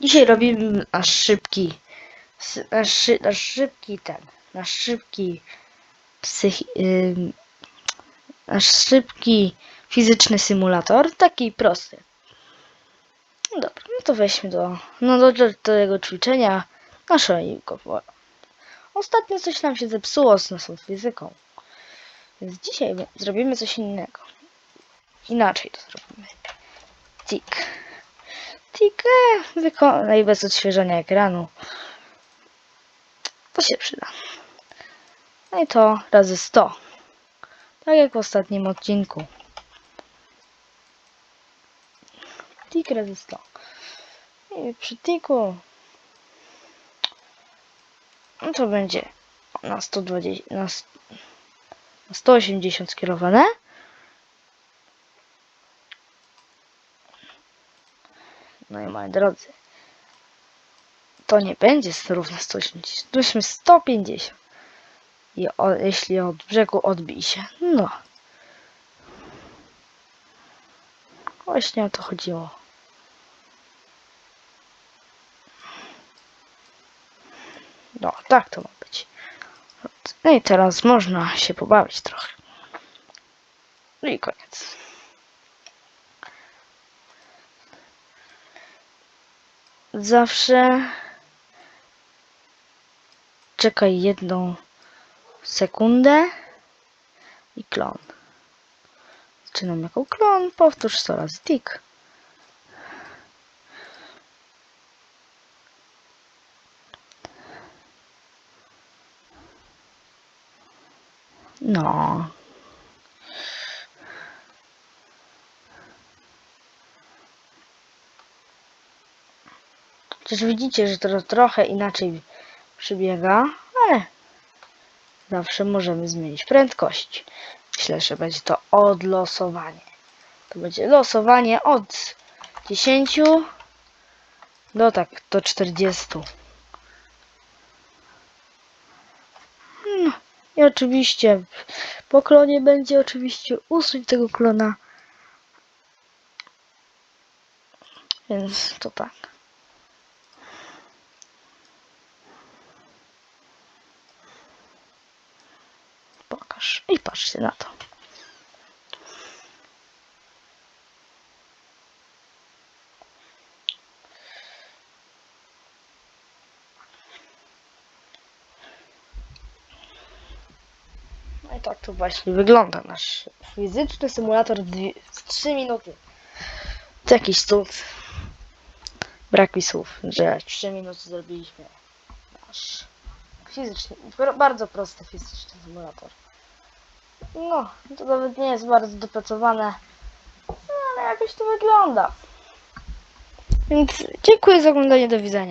Dzisiaj robimy nasz szybki, nasz, szy- nasz szybki ten, nasz szybki psychi, ym, nasz szybki fizyczny symulator, taki prosty. No dobra, no to weźmy do, no do, do tego ćwiczenia naszego. Ostatnio coś nam się zepsuło z naszą fizyką. Więc dzisiaj zrobimy coś innego. Inaczej to zrobimy. Tik. E, wykonaj bez odświeżania ekranu. To się przyda. No i to razy 100. Tak jak w ostatnim odcinku. Tik razy 100. I przy tiku no to będzie na 120, na, s- na 180 skierowane. No i moi drodzy, to nie będzie równe 180, to weźmy 150. I o, jeśli od brzegu odbij się, no. Właśnie o to chodziło. No, tak to ma być. No i teraz można się pobawić trochę. No i koniec. Zawsze czekaj jedną sekundę i klon. Zaczynam jako klon, powtórz 100 razy tik. No. Przecież widzicie, że to trochę inaczej przybiega, ale zawsze możemy zmienić prędkość. Myślę, że będzie to odlosowanie. To będzie losowanie od 10 do tak, do 40. No i oczywiście po klonie będzie oczywiście usuń tego klona. Więc to tak. I patrzcie na to. No i tak to właśnie wygląda nasz fizyczny symulator w 3 minuty. To jakiś cud. Brak mi słów, że w 3 minuty zrobiliśmy nasz fizyczny, bardzo prosty fizyczny symulator. No, to nawet nie jest bardzo dopracowane, ale jakoś to wygląda. Więc dziękuję za oglądanie, do widzenia.